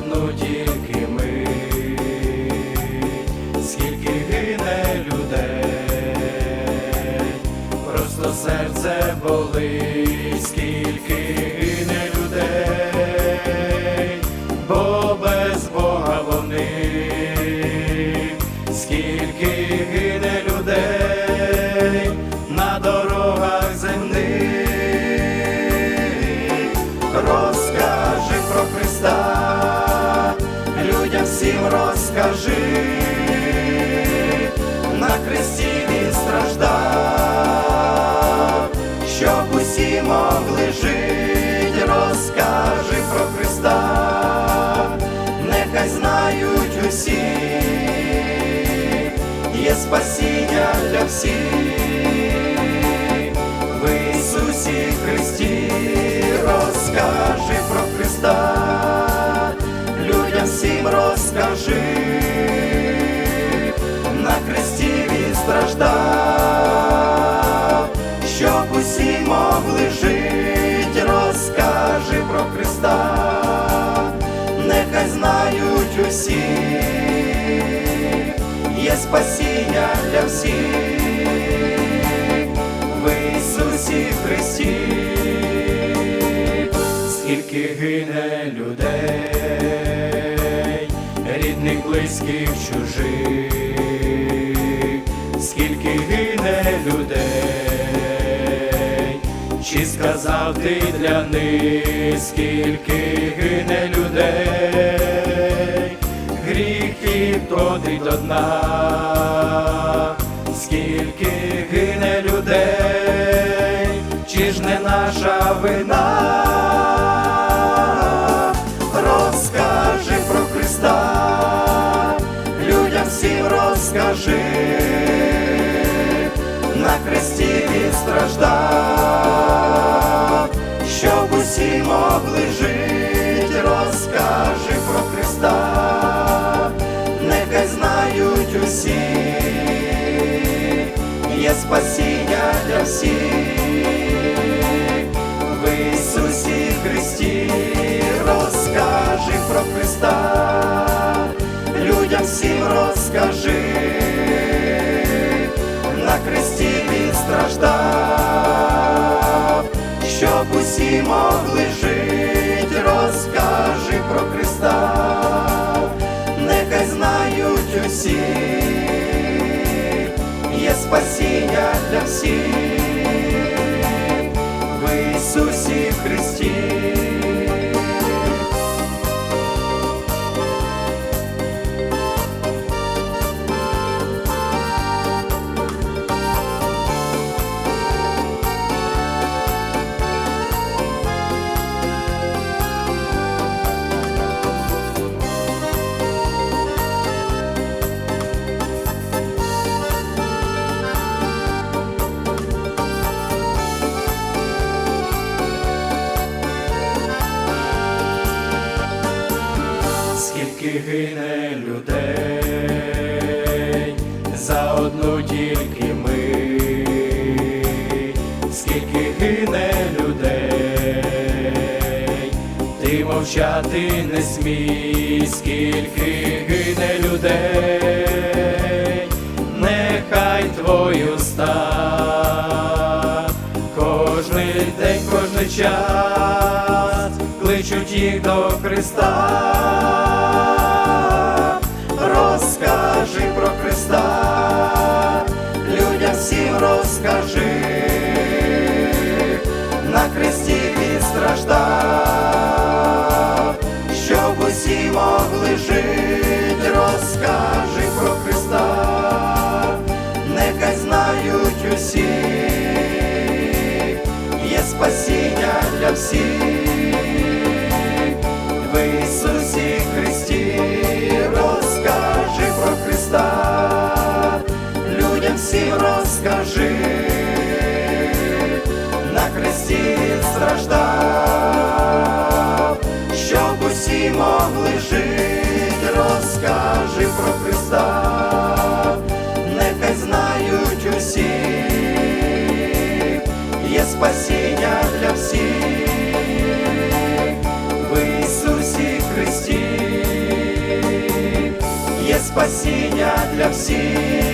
одну тільки мить, скільки гине людей, просто серце болить, скільки всім розкажи, на хресті він страждав, щоб усі могли жить, розкажи про Христа, нехай знають усі, є спасіння для всіх. Усі, є спасіння для всіх в Ісусі Христі, скільки гине людей, рідних, близьких, чужих, скільки гине людей, чи сказав ти для них, скільки гине людей, гріхів котрить до дна, скільки гине людей, чи ж не наша вина? Спасіння для всіх. В Ісусі Христі розкажи про Христа, людям всім розкажи, на хресті він страждав, щоб усі могли жить, розкажи про Христа, нехай знають усі, спасіння скільки гине людей за одну тільки ми, скільки гине людей, ти мовчати не смій, скільки гине людей, кличуть їх до Христа. Розкажи про Христа, людям всім розкажи, на хресті він страждав, щоб усі могли жить, розкажи про Христа, нехай знають усі, є спасіння для всіх. світ страждав, щоб усі могли жити, розкажи про Христа, нехай знають усі, є спасіння для всіх, в Ісусі Христі, є спасіння для всіх.